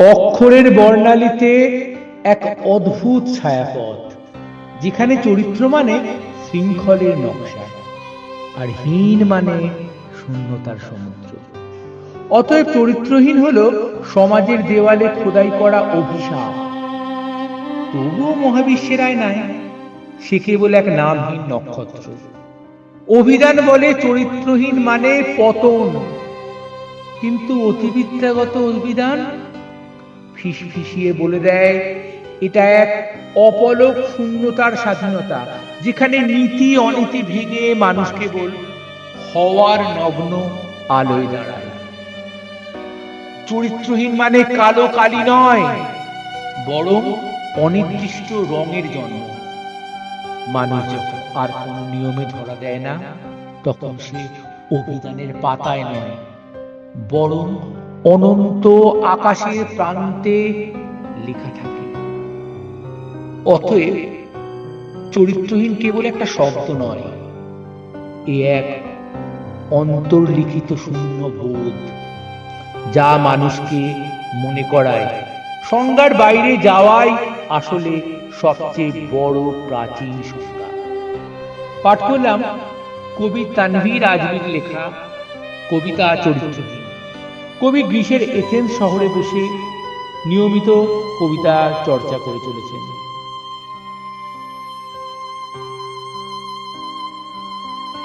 অক্ষরের বর্ণালীতে এক অদ্ভুত ছায়াপথ, যেখানে চরিত্র মানে শৃঙ্খলের নকশা, আর হীন মানে শূন্যতার সমুদ্র। অতএব চরিত্রহীন হলো সমাজের দেওয়ালে খোদাই করা অভিশাপ। তবুও মহাবিশ্বের আয়নায় সে কেবল এক নামহীন নক্ষত্র। অভিধান বলে চরিত্রহীন মানে পতন, কিন্তু অতিবিদ্যাগত অভিধান ফিসফিসিয়ে বলে দেয়, এটা এক অপলক শূন্যতার স্বাধীনতা, যেখানে নীতি অনীতি ভেঙে মানুষ কেবল হওয়ার নগ্ন আলোয় দাঁড়ায়। চরিত্রহীন মানে কালো কালি নয়, বরং অনির্দিষ্ট রঙের জন্ম। মানুষ যখন আর কোনো নিয়মে ধরা দেয় না, তখন সে অভিধানের পাতায় নয়, বরং অনন্ত আকাশের প্রান্তে লেখা থাকে। অতএব চরিত্রহীন কেবল একটা শব্দ নয়, এ এক অন্তর্লিখিত শূন্য বোধ, যা মানুষকে মনে করায়। সংজ্ঞার বাইরে যাওয়াই আসলে সবচেয়ে বড় প্রাচীন সংজ্ঞা। পাঠ করলাম কবি তানভীর আজমির লেখা, কবিতা চরিত্রহীন। কবি গ্রীষের এথেন্স শহরে বসে নিয়মিত কবিতার চর্চা করে চলেছেন।